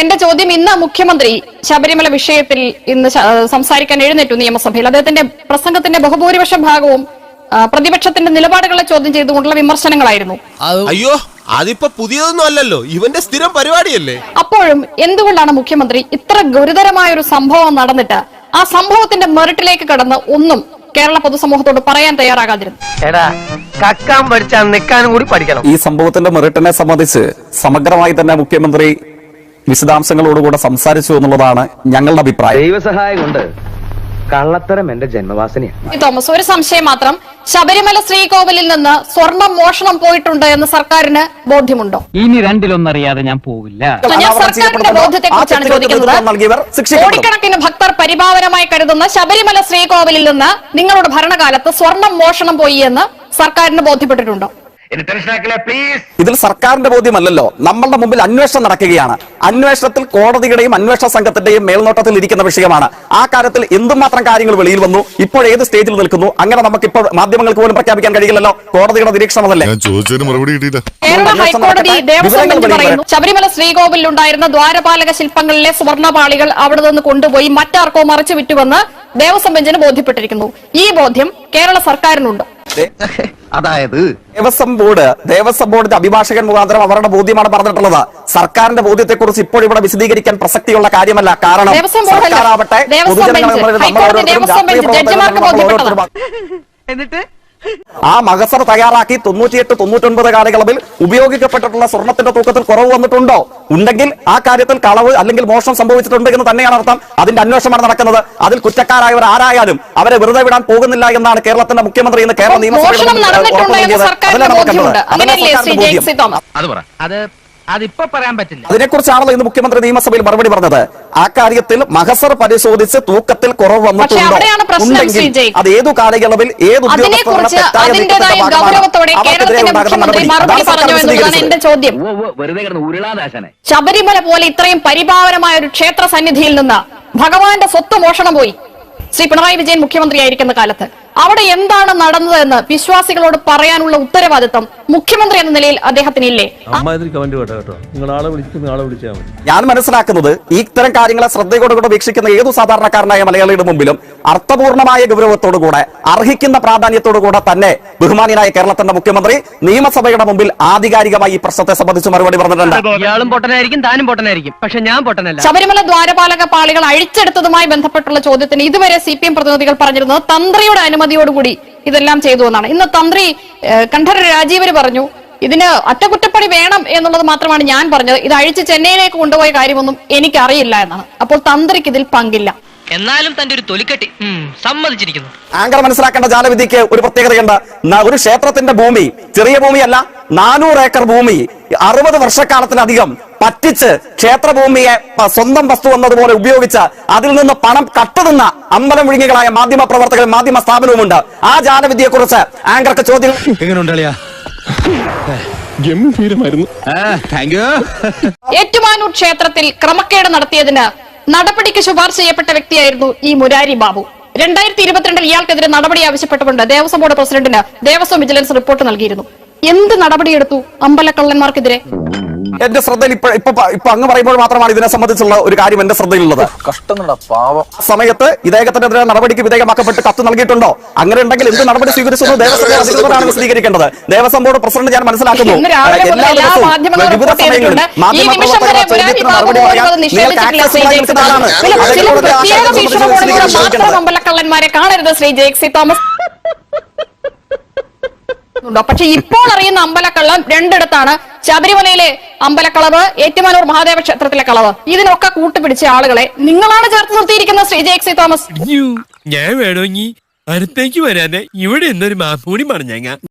എന്റെ ചോദ്യം ഇന്ന് മുഖ്യമന്ത്രി ശബരിമല വിഷയത്തിൽ ഇന്ന് സംസാരിക്കാൻ എഴുന്നേറ്റു നിയമസഭയിൽ. അദ്ദേഹത്തിന്റെ പ്രസംഗത്തിന്റെ ബഹുഭൂരിപക്ഷ ഭാഗവും പ്രതിപക്ഷത്തിന്റെ നിലപാടുകളെ ചോദ്യം ചെയ്തുകൊണ്ടുള്ള വിമർശനങ്ങളായിരുന്നു. അയ്യോ അതിപ്പോ പുതിയതൊന്നും അല്ലല്ലോ. ഇവന്റെ സ്ഥിരം പരിപാടിയല്ലേ? അപ്പോഴും എന്തുകൊണ്ടാണ് മുഖ്യമന്ത്രി ഇത്ര ഗുരുതരമായ ഒരു സംഭവം നടന്നിട്ട് ആ സംഭവത്തിന്റെ മെറിറ്റിലേക്ക് കടന്ന് ഒന്നും കേരള പൊതുസമൂഹത്തോട് പറയാൻ തയ്യാറാകാതിരുന്നു എടാ കക്കാൻ പഠിച്ചാൽ നിൽക്കാനും കൂടി പഠിക്കണം. ഈ സംഭവത്തിന്റെ മെറിറ്റിനെ സംബന്ധിച്ച് സമഗ്രമായി തന്നെ മുഖ്യമന്ത്രി വിശദാംശങ്ങളോടുകൂടെ സംസാരിച്ചു എന്നുള്ളതാണ് ഞങ്ങളുടെ അഭിപ്രായം. ദൈവസഹായം കൊണ്ട് കള്ളത്തരം എന്റെ ജന്മവാസനയാണ്. ഈ തോമസ് ഒരു സംശയം മാത്രം. ശബരിമല ശ്രീകോവിലിൽ നിന്ന് സ്വർണം മോഷണം പോയിട്ടുണ്ട് എന്ന് സർക്കാരിന് ബോധ്യമുണ്ടോ? ഇനി രണ്ടിലൊന്നറിയാതെ ഞാൻ പോവില്ല. ഞാൻ സർക്കാരിന്റെ ബോധ്യത്തെ കുറിച്ചാണ് ചോദിക്കുന്നത്. കോടിക്കണക്കിന് ഭക്തർ പരിപാവനമായി കരുതുന്ന ശബരിമല ശ്രീകോവിലിൽ നിന്ന് നിങ്ങളുടെ ഭരണകാലത്ത് സ്വർണം മോഷണം പോയി എന്ന് സർക്കാരിന് ബോധ്യപ്പെട്ടിട്ടുണ്ടോ? ഇതിൽ സർക്കാരിന്റെ ബോധ്യമല്ലല്ലോ. നമ്മളുടെ മുമ്പിൽ അന്വേഷണം നടക്കുകയാണ്. അന്വേഷണത്തിൽ കോടതിയുടെയും അന്വേഷണ സംഘത്തിന്റെയും മേൽനോട്ടത്തിൽ ഇരിക്കുന്ന വിഷയമാണ്. ആ കാര്യത്തിൽ എന്തുമാത്രം കാര്യങ്ങൾ വെളിയിൽ വന്നു ഇപ്പോൾ ഏത് സ്റ്റേജിൽ നിൽക്കുന്നു അങ്ങനെ നമുക്ക് ഇപ്പോൾ മാധ്യമങ്ങൾക്ക് പോലും പ്രഖ്യാപിക്കാൻ കഴിയില്ലല്ലോ. കോടതിയുടെ നിരീക്ഷണമല്ലേ? ഞാൻ ചോദിച്ചതിന് മറുപടി കിട്ടിയില്ല. കേരള ഹൈക്കോടതി നടക്കട്ടെ. ദേവസ്വം ബെഞ്ച് പറയുന്നു ശബരിമല ശ്രീകോവിലിൽ ഉണ്ടായിരുന്ന ദ്വാരപാലക ശില്പങ്ങളിലെ സ്വർണപാളികൾ അവിടെ നിന്ന് കൊണ്ടുപോയി മറ്റാർക്കോ മറിച്ചു വിറ്റുവെന്ന് ദേവസ്വം ബെഞ്ചിന് ബോധ്യപ്പെട്ടിരിക്കുന്നു. ഈ ബോധ്യം കേരള സർക്കാരിനുണ്ട്. അതായത് ദേവസ്വം ബോർഡ് ദേവസ്വം ബോർഡിന്റെ അഭിഭാഷകൻ മുഖാന്തരം അവരുടെ ബോധ്യമാണ് പറഞ്ഞിട്ടുള്ളത്. സർക്കാരിന്റെ ബോധ്യത്തെക്കുറിച്ച് ഇപ്പോൾ ഇവിടെ വിശദീകരിക്കാൻ പ്രസക്തിയുള്ള കാര്യമല്ല. കാരണം. സർക്കാരാവട്ടെ പൊതുജനങ്ങൾ എന്നിട്ട്? ആ മകസർ തയ്യാറാക്കി തൊണ്ണൂറ്റിയെട്ട് തൊണ്ണൂറ്റൊൻപത് കാലയളവിൽ ഉപയോഗിക്കപ്പെട്ടിട്ടുള്ള സ്വർണത്തിന്റെ തൂക്കത്തിൽ കുറവ് വന്നിട്ടുണ്ടോ? ഉണ്ടെങ്കിൽ ആ കാര്യത്തിൽ കളവ് അല്ലെങ്കിൽ മോഷണം സംഭവിച്ചിട്ടുണ്ട് എന്ന് തന്നെയാണ് അർത്ഥം. അതിന്റെ അന്വേഷണമാണ് നടക്കുന്നത്. അതിൽ കുറ്റക്കാരായവർ ആരായാലും അവരെ വെറുതെ വിടാൻ പോകുന്നില്ല എന്നാണ് കേരളത്തിന്റെ മുഖ്യമന്ത്രി ഇന്ന് കേരള നിയമസഭയിൽ മോഷണം ഉറപ്പ് അതിപ്പോ പറയാൻ പറ്റില്ല. അതിനെക്കുറിച്ചാണല്ലോ ഇന്ന് മുഖ്യമന്ത്രി നിയമസഭയിൽ മറുപടി പറഞ്ഞത്. ആ കാര്യത്തിൽ മഹസർ പരിശോധിച്ച് തൂക്കത്തിൽ കുറവ് വന്നിട്ടുണ്ടോ? ഉണ്ടെങ്കിൽ അത് ഏതു കാലയളവിൽ ശബരിമല പോലെ ഇത്രയും പരിപാവനമായ ഒരു ക്ഷേത്ര സന്നിധിയിൽ നിന്ന് ഭഗവാന്റെ സ്വത്ത് മോഷണം പോയി. ശ്രീ പിണറായി വിജയൻ മുഖ്യമന്ത്രിയായിരിക്കുന്ന കാലത്ത്. അവിടെ എന്താണ് നടന്നതെന്ന് വിശ്വാസികളോട് പറയാനുള്ള ഉത്തരവാദിത്വം മുഖ്യമന്ത്രി എന്ന നിലയിൽ അദ്ദേഹത്തിന് ഇല്ലേ ഞാൻ മനസ്സിലാക്കുന്നത് ഇത്തരം കാര്യങ്ങളെ ശ്രദ്ധയോടുകൂടെ വീക്ഷിക്കുന്ന ഏതു സാധാരണക്കാരനായ മലയാളിയുടെ മുമ്പിലും അർത്ഥപൂർണമായ ഗൗരവത്തോടുകൂടെ അർഹിക്കുന്ന പ്രാധാന്യത്തോടുകൂടെ തന്നെ ബഹുമാനിയായ കേരളത്തിന്റെ മുഖ്യമന്ത്രി നിയമസഭയുടെ മുമ്പിൽ ആധികാരികമായി ഈ പ്രശ്നത്തെ സംബന്ധിച്ച് മറുപടി പറഞ്ഞിട്ടുണ്ട്. ഇയാളും പൊട്ടനായിരിക്കും താനും പൊട്ടനായിരിക്കും. പക്ഷെ ഞാൻ പൊട്ടനല്ല. ശബരിമല ദ്വാരപാലക പാളികൾ അഴിച്ചെടുത്തതുമായി ബന്ധപ്പെട്ടുള്ള ചോദ്യത്തിന് ഇതുവരെ സി പി എം പ്രതിനിധികൾ പറഞ്ഞിരുന്നത് തന്ത്രിയുടെ അനുമതിയോടുകൂടി ഇതെല്ലാം ചെയ്തു എന്നാണ്. ഇന്ന് തന്ത്രി കണ്ഠര രാജീവര് പറഞ്ഞു ഇതിന് അറ്റകുറ്റപ്പണി വേണം എന്നുള്ളത് മാത്രമാണ് ഞാൻ പറഞ്ഞത്. ഇത് അഴിച്ച് ചെന്നൈയിലേക്ക് കൊണ്ടുപോയ കാര്യമൊന്നും എനിക്കറിയില്ല എന്നാണ്. അപ്പോൾ തന്ത്രിക്ക് ഇതിൽ പങ്കില്ല. എന്നാലും തന്റെ ഒരു തൊലിക്കെട്ടി സമ്മതിച്ചിരിക്കുന്നു. ആങ്കർ മനസ്സിലാക്കേണ്ട ജാലവിധിക്ക് ഒരു പ്രത്യേകതയുണ്ട്. ന- ഒരു ക്ഷേത്രത്തിന്റെ ഭൂമി ചെറിയ ഭൂമിയല്ല നാനൂറ് ഏക്കർ ഭൂമി അറുപത് വർഷക്കാലത്തിലധികം പറ്റിച്ച് ക്ഷേത്രഭൂമിയെ സ്വന്തം വസ്തു എന്നതുപോലെ ഉപയോഗിച്ച് അതിൽ നിന്ന് പണം കട്ടുനിന്ന അമ്പലം വിഴുങ്ങികളായ മാധ്യമ പ്രവർത്തകർ മാധ്യമ സ്ഥാപനവുമുണ്ട്. ആ ജാലവിദ്യയെ കുറിച്ച് ആങ്കർക്ക് ചോദ്യം ഏറ്റുമാനൂർ ക്ഷേത്രത്തിൽ ക്രമക്കേട് നടത്തിയതിന് നടപടിക്ക് ശുപാർശ ചെയ്യപ്പെട്ട വ്യക്തിയായിരുന്നു ഈ മുരാരി ബാബു. രണ്ടായിരത്തി ഇരുപത്തിരണ്ടിൽ ഇയാൾക്കെതിരെ നടപടി ആവശ്യപ്പെട്ടുകൊണ്ട് ദേവസ്വം ബോർഡ് പ്രസിഡന്റിന് ദേവസ്വം വിജിലൻസ് റിപ്പോർട്ട് നൽകിയിരുന്നു. എന്ത് നടപടിയെടുത്തു അമ്പലക്കള്ളന്മാർക്കെതിരെ? എന്റെ ശ്രദ്ധയിൽ ഇപ്പൊ ഇപ്പൊ ഇപ്പൊ അങ്ങ് പറയുമ്പോൾ മാത്രമാണ് ഇതിനെ സംബന്ധിച്ചുള്ള ഒരു കാര്യം എന്റെ ശ്രദ്ധയിലുള്ളത് സമയത്ത് ഇദ്ദേഹത്തിനെതിരെ നടപടിക്ക് വിധേയമാക്കപ്പെട്ട് കത്ത് നൽകിയിട്ടുണ്ടോ അങ്ങനെ ഉണ്ടെങ്കിൽ എന്ത് നടപടി സ്വീകരിച്ചു ദേവസ്വം ബോർഡ് അധികൃതരാണ് വിശദീകരിക്കേണ്ടത് ദേവസ്വം ബോർഡ് പ്രസിഡന്റ് ഞാൻ മനസ്സിലാക്കുന്നു എല്ലാ ദിവസവും മാധ്യമങ്ങളും വിവിധ റിപ്പോർട്ട് സമയങ്ങളിൽ ചെയ്തിട്ടുണ്ട്. ഈ മാധ്യമ നിമിഷം വരെ പ്രവർത്തകർ മുരാരി ചോദ്യത്തിന് ബാബു മറുപടി പറയാൻ പോലും നിങ്ങൾക്ക് നിഷേധിച്ചിട്ടില്ല access ശ്രീ ഉള്ള ജെയ്ക്സി ആളാണ്. തോമസ്. ചില അതേ ചില കോടതി പ്രത്യേക ആശയം വീക്ഷണകോണിലൂടെ വിശദീകരിക്കുന്നത്. മാത്രം അമ്പലക്കള്ളന്മാരെ കാണരുത് ശ്രീ തോമസ് പക്ഷെ ഇപ്പോൾ അറിയുന്ന അമ്പലക്കള്ളം രണ്ടിടത്താണ് ശബരിമലയിലെ അമ്പലക്കളവ് ഏറ്റുമാനൂർ മഹാദേവ ക്ഷേത്രത്തിലെ കളവ്. ഇതിനൊക്കെ കൂട്ടുപിടിച്ച ആളുകളെ നിങ്ങളാണ് ചേർത്ത് നിർത്തിയിരിക്കുന്നത് ശ്രീ ജെയ്ക്സി തോമസ്. ഞാൻ വേണമെങ്കിൽ അടുത്തേക്ക് വരാതെ ഇവിടെ എന്നൊരു മാപ്പൂടി പറഞ്ഞേങ്ങ